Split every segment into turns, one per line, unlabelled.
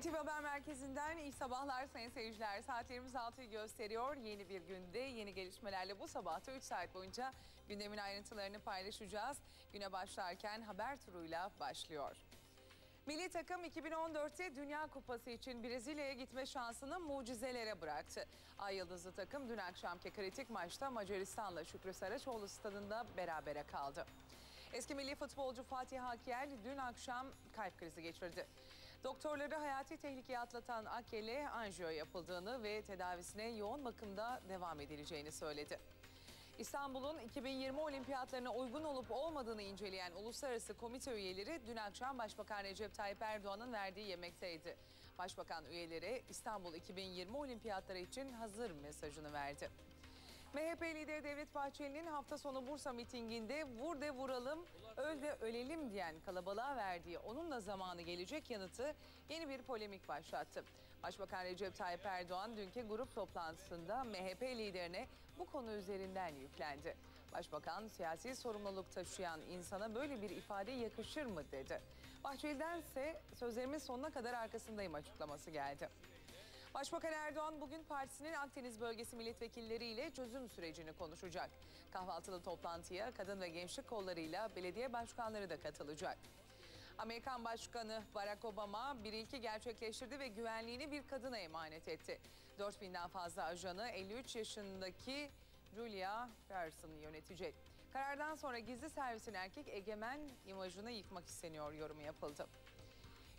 NTV Haber Merkezi'nden iyi sabahlar sayın seyirciler. Saatlerimiz 6'yı gösteriyor. Yeni bir günde yeni gelişmelerle bu sabahta 3 saat boyunca gündemin ayrıntılarını paylaşacağız. Güne başlarken haber turuyla başlıyor. Milli takım 2014'te Dünya Kupası için Brezilya'ya gitme şansını mucizelere bıraktı. Ay Yıldızlı takım dün akşamki kritik maçta Macaristan'la Şükrü Saraçoğlu stadında berabere kaldı. Eski milli futbolcu Fatih Akyel dün akşam kalp krizi geçirdi. Doktorları hayati tehlikeye atlatan Akyel'e anjiyo yapıldığını ve tedavisine yoğun bakımda devam edileceğini söyledi. İstanbul'un 2020 olimpiyatlarına uygun olup olmadığını inceleyen uluslararası komite üyeleri dün akşam Başbakan Recep Tayyip Erdoğan'ın verdiği yemekteydi. Başbakan üyeleri İstanbul 2020 olimpiyatları için hazır mesajını verdi. MHP lideri Devlet Bahçeli'nin hafta sonu Bursa mitinginde vur de vuralım, öl de ölelim diyen kalabalığa verdiği onunla zamanı gelecek yanıtı yeni bir polemik başlattı. Başbakan Recep Tayyip Erdoğan dünkü grup toplantısında MHP liderine bu konu üzerinden yüklendi. Başbakan siyasi sorumluluk taşıyan insana böyle bir ifade yakışır mı dedi. Bahçeli'den ise sözlerimin sonuna kadar arkasındayım açıklaması geldi. Başbakan Erdoğan bugün partisinin Akdeniz bölgesi milletvekilleriyle çözüm sürecini konuşacak. Kahvaltılı toplantıya kadın ve gençlik kollarıyla belediye başkanları da katılacak. Amerikan Başkanı Barack Obama bir ilki gerçekleştirdi ve güvenliğini bir kadına emanet etti. 4000'den fazla ajanı 53 yaşındaki Julia Pearson yönetecek. Karardan sonra gizli servisin erkek egemen imajını yıkmak isteniyor yorumu yapıldı.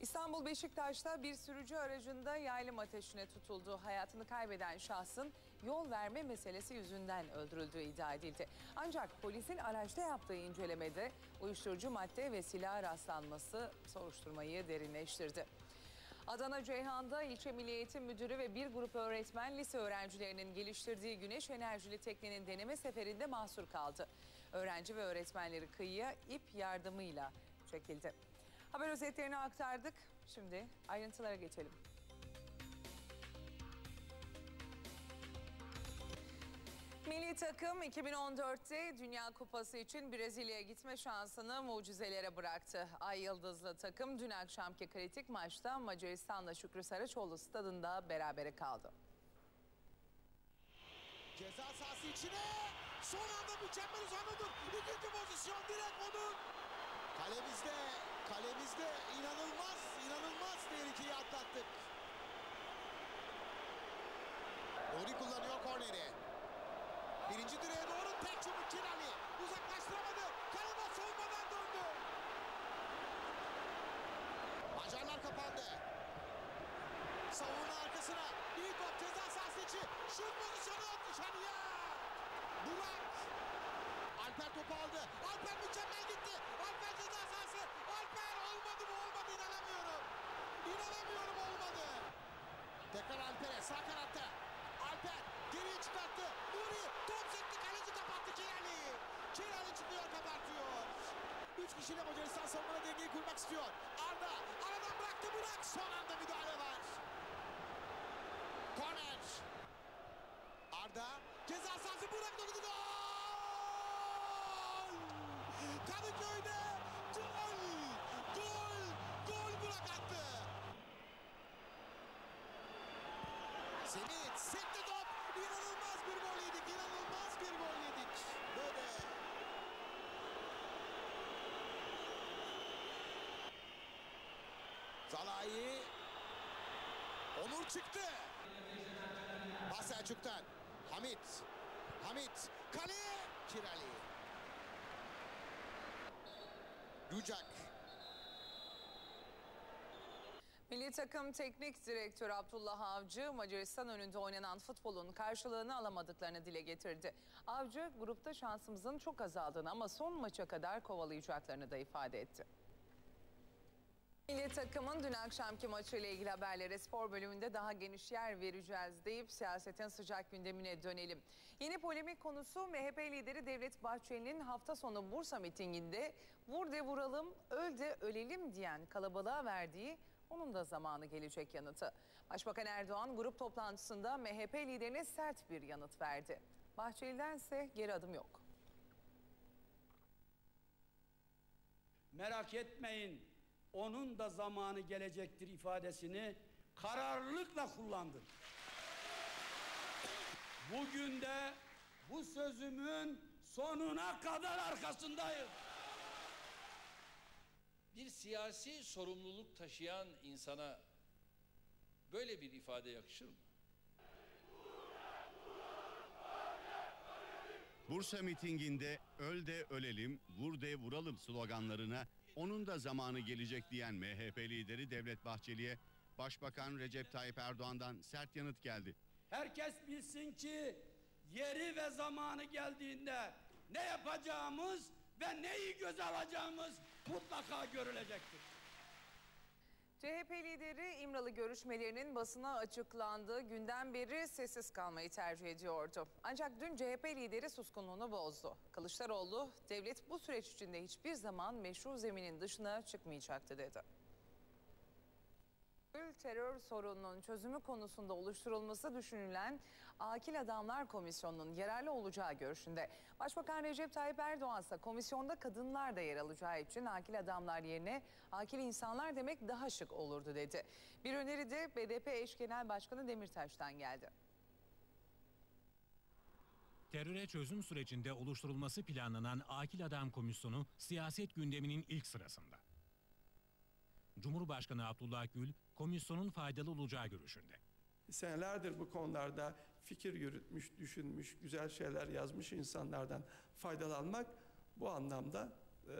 İstanbul Beşiktaş'ta bir sürücü aracında yaylım ateşine tutuldu. Hayatını kaybeden şahsın yol verme meselesi yüzünden öldürüldüğü iddia edildi. Ancak polisin araçta yaptığı incelemede uyuşturucu madde ve silah rastlanması soruşturmayı derinleştirdi. Adana Ceyhan'da ilçe Milli Eğitim Müdürü ve bir grup öğretmen lise öğrencilerinin geliştirdiği güneş enerjili teknenin deneme seferinde mahsur kaldı. Öğrenci ve öğretmenleri kıyıya ip yardımıyla çekildi. Haber özetlerini aktardık. Şimdi ayrıntılara geçelim. Milli takım 2014'te Dünya Kupası için Brezilya'ya gitme şansını mucizelere bıraktı. Ay Yıldızlı takım dün akşamki kritik maçta Macaristan'la Şükrü Saraçoğlu stadında berabere kaldı.
Ceza sahası içine son anda mükemmel uzanmadır. İkinci pozisyon direkt onun. Kalemizde, kalemizde inanılmaz, inanılmaz tehlikeyi atlattık. Nuri kullanıyor korneri. Birinci direğe doğru tek çubuk Kirali. Uzaklaştıramadı. Kalema savunmadan döndü. Macarlar kapandı. Savunma arkasına. İyi top ceza sahası içi. Şut pozisyonu dışarıya. Burak. Alper topu aldı. Alper mükemmel gitti. Alper ceza sahası. Alper olmadı mı olmadı inanamıyorum. İnanamıyorum olmadı. Tekrar Alper'e sağ kanatta. Alper geriye çıkarttı. Nuri top sekti kaleci kapattı Kirali. Kirali çıkıyor kapatıyor. Üç kişiyle Macaristan savunmada dengeyi kurmak istiyor. Arda aradan bıraktı Burak. Son anda müdahale var. Korner. Arda ceza sahası Burak dokudu gol. Kadıköy'de gol. Gol. Gol Burak attı. Semih sekti top. İnanılmaz bir gol yedik. İnanılmaz bir gol yedik. Böyle. Zalai. Onur çıktı. Pas Selçuk'tan. Hamit. Hamit. Kale. Kirali. Rucak.
Milli takım teknik direktörü Abdullah Avcı Macaristan önünde oynanan futbolun karşılığını alamadıklarını dile getirdi. Avcı grupta şansımızın çok azaldığını ama son maça kadar kovalayacaklarını da ifade etti. Milli takımın dün akşamki maçıyla ilgili haberlere spor bölümünde daha geniş yer vereceğiz deyip siyasetin sıcak gündemine dönelim. Yeni polemik konusu MHP lideri Devlet Bahçeli'nin hafta sonu Bursa mitinginde vur de vuralım, öl de ölelim diyen kalabalığa verdiği onun da zamanı gelecek yanıtı. Başbakan Erdoğan grup toplantısında MHP liderine sert bir yanıt verdi. Bahçeli'den ise geri adım yok.
Merak etmeyin. Onun da zamanı gelecektir ifadesini kararlılıkla kullandım. Bugün de bu sözümün sonuna kadar arkasındayım.
Bir siyasi sorumluluk taşıyan insana böyle bir ifade yakışır mı?
Bursa mitinginde öl de ölelim, vur de vuralım sloganlarına onun da zamanı gelecek diyen MHP lideri Devlet Bahçeli'ye Başbakan Recep Tayyip Erdoğan'dan sert yanıt geldi.
Herkes bilsin ki yeri ve zamanı geldiğinde ne yapacağımız ve neyi göze alacağımız mutlaka görülecektir.
CHP lideri İmralı görüşmelerinin basına açıklandığı günden beri sessiz kalmayı tercih ediyordu. Ancak dün CHP lideri suskunluğunu bozdu. Kılıçdaroğlu, devlet bu süreç içinde hiçbir zaman meşru zeminin dışına çıkmayacaktı dedi. Terör sorununun çözümü konusunda oluşturulması düşünülen Akil Adamlar Komisyonu'nun yararlı olacağı görüşünde. Başbakan Recep Tayyip Erdoğan ise komisyonda kadınlar da yer alacağı için akil adamlar yerine akil insanlar demek daha şık olurdu dedi. Bir öneri de BDP eş genel başkanı Demirtaş'tan geldi.
Teröre çözüm sürecinde oluşturulması planlanan Akil Adam Komisyonu siyaset gündeminin ilk sırasında. Cumhurbaşkanı Abdullah Gül komisyonun faydalı olacağı görüşünde.
Senelerdir bu konularda fikir yürütmüş, düşünmüş, güzel şeyler yazmış insanlardan faydalanmak bu anlamda e,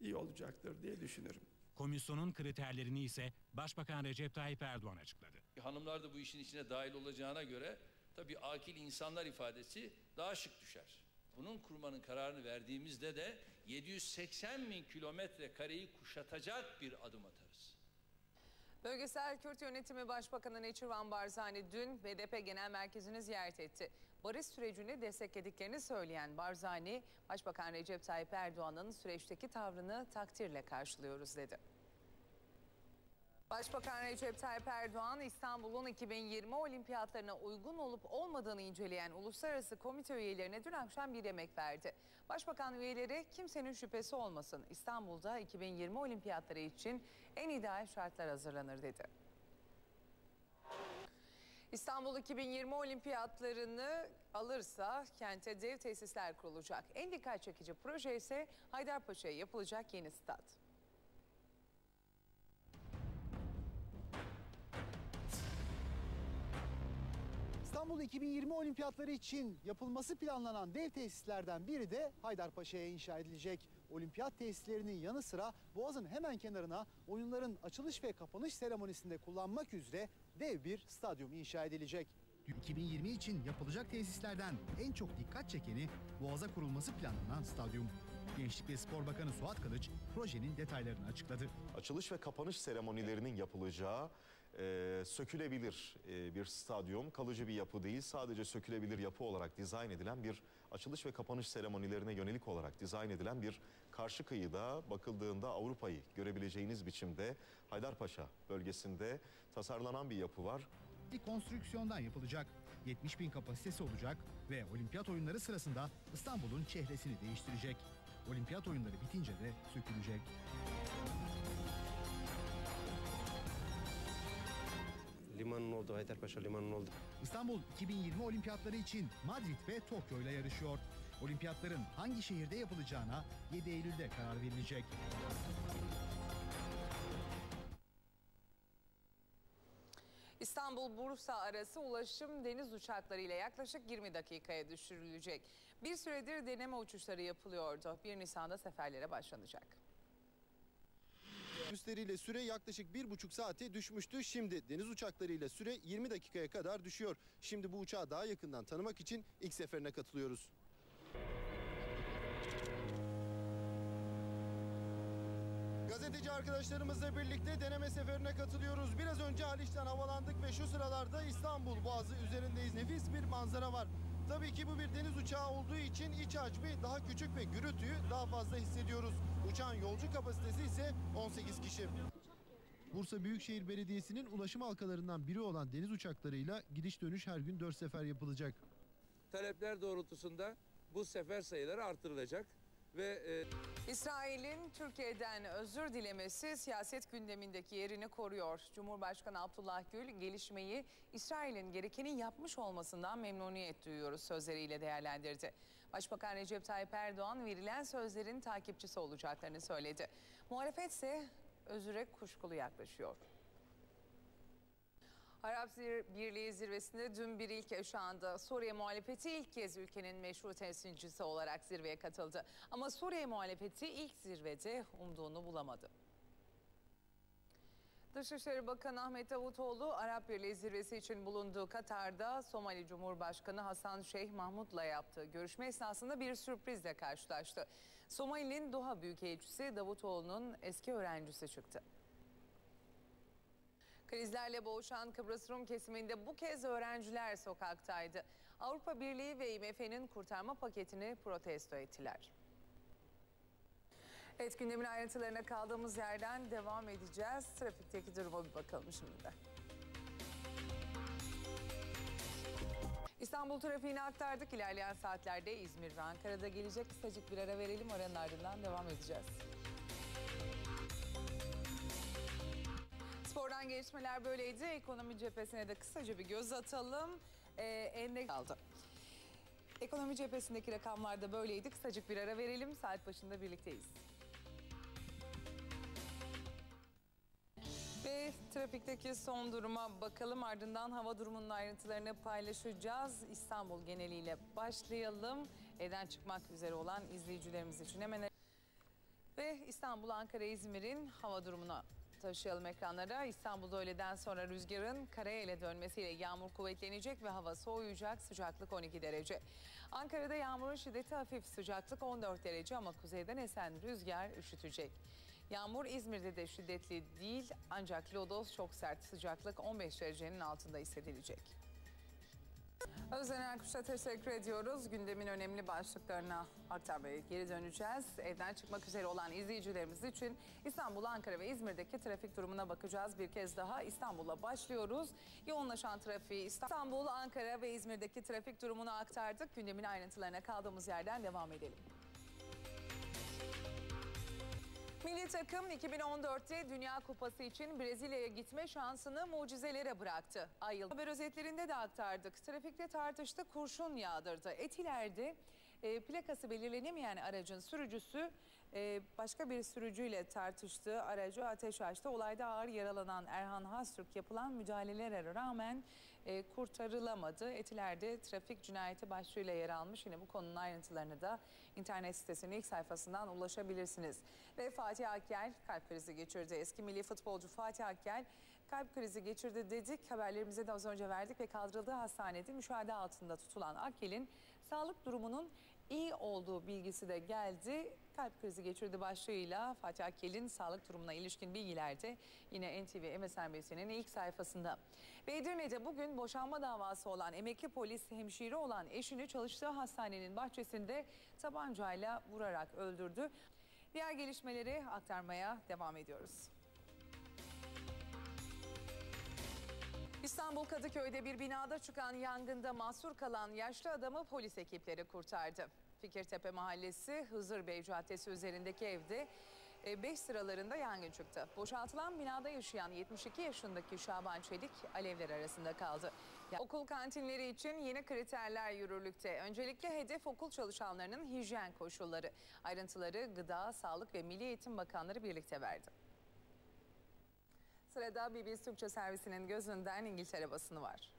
iyi olacaktır diye düşünürüm.
Komisyonun kriterlerini ise Başbakan Recep Tayyip Erdoğan açıkladı.
Hanımlar da bu işin içine dahil olacağına göre tabii akil insanlar ifadesi daha şık düşer. Bunun kurmanın kararını verdiğimizde de 780 bin kilometre kareyi kuşatacak bir adım atarız.
Bölgesel Kürt Yönetimi Başbakanı Neçirvan Barzani dün BDP Genel Merkezi'ni ziyaret etti. Barış sürecini desteklediklerini söyleyen Barzani, Başbakan Recep Tayyip Erdoğan'ın süreçteki tavrını takdirle karşılıyoruz dedi. Başbakan Recep Tayyip Erdoğan İstanbul'un 2020 olimpiyatlarına uygun olup olmadığını inceleyen uluslararası komite üyelerine dün akşam bir yemek verdi. Başbakan üyeleri kimsenin şüphesi olmasın İstanbul'da 2020 olimpiyatları için en ideal şartlar hazırlanır dedi. İstanbul 2020 olimpiyatlarını alırsa kente dev tesisler kurulacak. En dikkat çekici proje ise Haydarpaşa'ya yapılacak yeni stat.
İstanbul 2020 olimpiyatları için yapılması planlanan dev tesislerden biri de Haydarpaşa'ya inşa edilecek. Olimpiyat tesislerinin yanı sıra Boğaz'ın hemen kenarına oyunların açılış ve kapanış seremonisinde kullanmak üzere dev bir stadyum inşa edilecek.
2020 için yapılacak tesislerden en çok dikkat çekeni Boğaz'a kurulması planlanan stadyum. Gençlik ve Spor Bakanı Suat Kılıç projenin detaylarını açıkladı.
Açılış ve kapanış seremonilerinin yapılacağı e, sökülebilir e, bir stadyum, kalıcı bir yapı değil, sadece sökülebilir yapı olarak dizayn edilen bir açılış ve kapanış seremonilerine yönelik olarak dizayn edilen bir karşı kıyıda bakıldığında Avrupa'yı görebileceğiniz biçimde Haydarpaşa bölgesinde tasarlanan bir yapı var.
Bir konstrüksiyondan yapılacak. 70 bin kapasitesi olacak ve olimpiyat oyunları sırasında İstanbul'un çehresini değiştirecek. Olimpiyat oyunları bitince de sökülecek.
Limanın oldu, Haydarpaşa limanın oldu.
İstanbul 2020 olimpiyatları için Madrid ve Tokyo ile yarışıyor. Olimpiyatların hangi şehirde yapılacağına 7 Eylül'de karar verilecek.
İstanbul-Bursa arası ulaşım deniz uçakları ile yaklaşık 20 dakikaya düşürülecek. Bir süredir deneme uçuşları yapılıyordu. 1 Nisan'da seferlere başlanacak.
Üstleriyle süre yaklaşık bir buçuk saate düşmüştü. Şimdi deniz uçaklarıyla süre 20 dakikaya kadar düşüyor. Şimdi bu uçağı daha yakından tanımak için ilk seferine katılıyoruz. Gazeteci arkadaşlarımızla birlikte deneme seferine katılıyoruz. Biraz önce Haliç'ten havalandık ve şu sıralarda İstanbul Boğazı üzerindeyiz. Nefis bir manzara var. Tabii ki bu bir deniz uçağı olduğu için iç hacmi daha küçük ve gürültüyü daha fazla hissediyoruz. Uçağın yolcu kapasitesi ise 18 kişi. Bursa Büyükşehir Belediyesi'nin ulaşım halkalarından biri olan deniz uçaklarıyla gidiş dönüş her gün 4 sefer yapılacak.
Talepler doğrultusunda bu sefer sayıları artırılacak. ve e,
İsrail'in Türkiye'den özür dilemesi siyaset gündemindeki yerini koruyor. Cumhurbaşkanı Abdullah Gül gelişmeyi İsrail'in gerekeni yapmış olmasından memnuniyet duyuyoruz sözleriyle değerlendirdi. Başbakan Recep Tayyip Erdoğan verilen sözlerin takipçisi olacaklarını söyledi. Muhalefet ise özüre kuşkulu yaklaşıyor. Arap Birliği zirvesinde dün bir ilk yaşandı. Suriye muhalefeti ilk kez ülkenin meşru temsilcisi olarak zirveye katıldı. Ama Suriye muhalefeti ilk zirvede umduğunu bulamadı. Dışişleri Bakanı Ahmet Davutoğlu Arap Birliği zirvesi için bulunduğu Katar'da Somali Cumhurbaşkanı Hasan Şeyh Mahmut'la yaptığı görüşme esnasında bir sürprizle karşılaştı. Somali'nin Doha Büyükelçisi Davutoğlu'nun eski öğrencisi çıktı. Krizlerle boğuşan Kıbrıs Rum kesiminde bu kez öğrenciler sokaktaydı. Avrupa Birliği ve IMF'nin kurtarma paketini protesto ettiler. Evet gündemin ayrıntılarına kaldığımız yerden devam edeceğiz. Trafikteki duruma bir bakalım şimdi de. İstanbul trafiğini aktardık. İlerleyen saatlerde İzmir ve Ankara'da gelecek. Kısacık bir ara verelim. Aranın ardından devam edeceğiz. Spordan gelişmeler böyleydi. Ekonomi cephesine de kısaca bir göz atalım. Ee, endeks aldı. Ekonomi cephesindeki rakamlar da böyleydi. Kısacık bir ara verelim. Saat başında birlikteyiz. Trafikteki son duruma bakalım. Ardından hava durumunun ayrıntılarını paylaşacağız. İstanbul geneliyle başlayalım. Evden çıkmak üzere olan izleyicilerimiz için hemen ve İstanbul, Ankara, İzmir'in hava durumuna taşıyalım ekranlara. İstanbul'da öğleden sonra rüzgarın karaya ile dönmesiyle yağmur kuvvetlenecek ve hava soğuyacak. Sıcaklık 12 derece. Ankara'da yağmurun şiddeti hafif sıcaklık 14 derece ama kuzeyden esen rüzgar üşütecek. Yağmur İzmir'de de şiddetli değil ancak lodos çok sert sıcaklık 15 derecenin altında hissedilecek. Özden Erkuş'a teşekkür ediyoruz. Gündemin önemli başlıklarına aktarmaya geri döneceğiz. Evden çıkmak üzere olan izleyicilerimiz için İstanbul, Ankara ve İzmir'deki trafik durumuna bakacağız. Bir kez daha İstanbul'a başlıyoruz. Yoğunlaşan trafiği İstanbul, Ankara ve İzmir'deki trafik durumunu aktardık. Gündemin ayrıntılarına kaldığımız yerden devam edelim. Milli takım 2014'te Dünya Kupası için Brezilya'ya gitme şansını mucizelere bıraktı. Ay yıl haber özetlerinde de aktardık. Trafikte tartıştı, kurşun yağdırdı. Etiler'de e, plakası belirlenemeyen aracın sürücüsü e, başka bir sürücüyle tartıştığı aracı ateş açtı. Olayda ağır yaralanan Erhan Hastürk yapılan müdahalelere rağmen e, kurtarılamadı. Etiler'de trafik cinayeti başlığıyla yer almış. Yine bu konunun ayrıntılarını da internet sitesinin ilk sayfasından ulaşabilirsiniz. Ve Fatih Akgel kalp krizi geçirdi. Eski milli futbolcu Fatih Akgel kalp krizi geçirdi dedik. Haberlerimize de az önce verdik ve kaldırıldığı hastanede müşahede altında tutulan Akgel'in sağlık durumunun iyi olduğu bilgisi de geldi. Kalp krizi geçirdi başlığıyla Fatih Akkel'in sağlık durumuna ilişkin bilgiler de yine NTV MSNBC'nin ilk sayfasında. Ve Edirne'de bugün boşanma davası olan emekli polis hemşire olan eşini çalıştığı hastanenin bahçesinde tabancayla vurarak öldürdü. Diğer gelişmeleri aktarmaya devam ediyoruz. İstanbul Kadıköy'de bir binada çıkan yangında mahsur kalan yaşlı adamı polis ekipleri kurtardı. Fikirtepe Mahallesi Hızır Bey Caddesi üzerindeki evde 5 sıralarında yangın çıktı. Boşaltılan binada yaşayan 72 yaşındaki Şaban Çelik alevler arasında kaldı. Okul kantinleri için yeni kriterler yürürlükte. Öncelikle hedef okul çalışanlarının hijyen koşulları. Ayrıntıları Gıda, Sağlık ve Milli Eğitim Bakanları birlikte verdi. Sırada BBC Türkçe servisinin gözünden İngiltere basını var.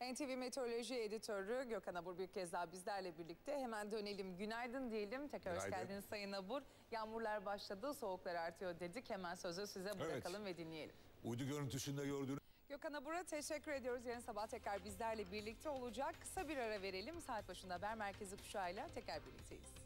NTV Meteoroloji Editörü Gökhan Abur bir kez daha bizlerle birlikte. Hemen dönelim. Günaydın diyelim. Tekrar hoş
Günaydın.
geldiniz Sayın Abur. Yağmurlar başladı, soğuklar artıyor dedik. Hemen sözü size bırakalım ve dinleyelim.
Uydu görüntüsünde gördüğünüz
Gökhan Abur'a teşekkür ediyoruz. Yarın sabah tekrar bizlerle birlikte olacak. Kısa bir ara verelim. Saat başında haber merkezi kuşağıyla tekrar birlikteyiz.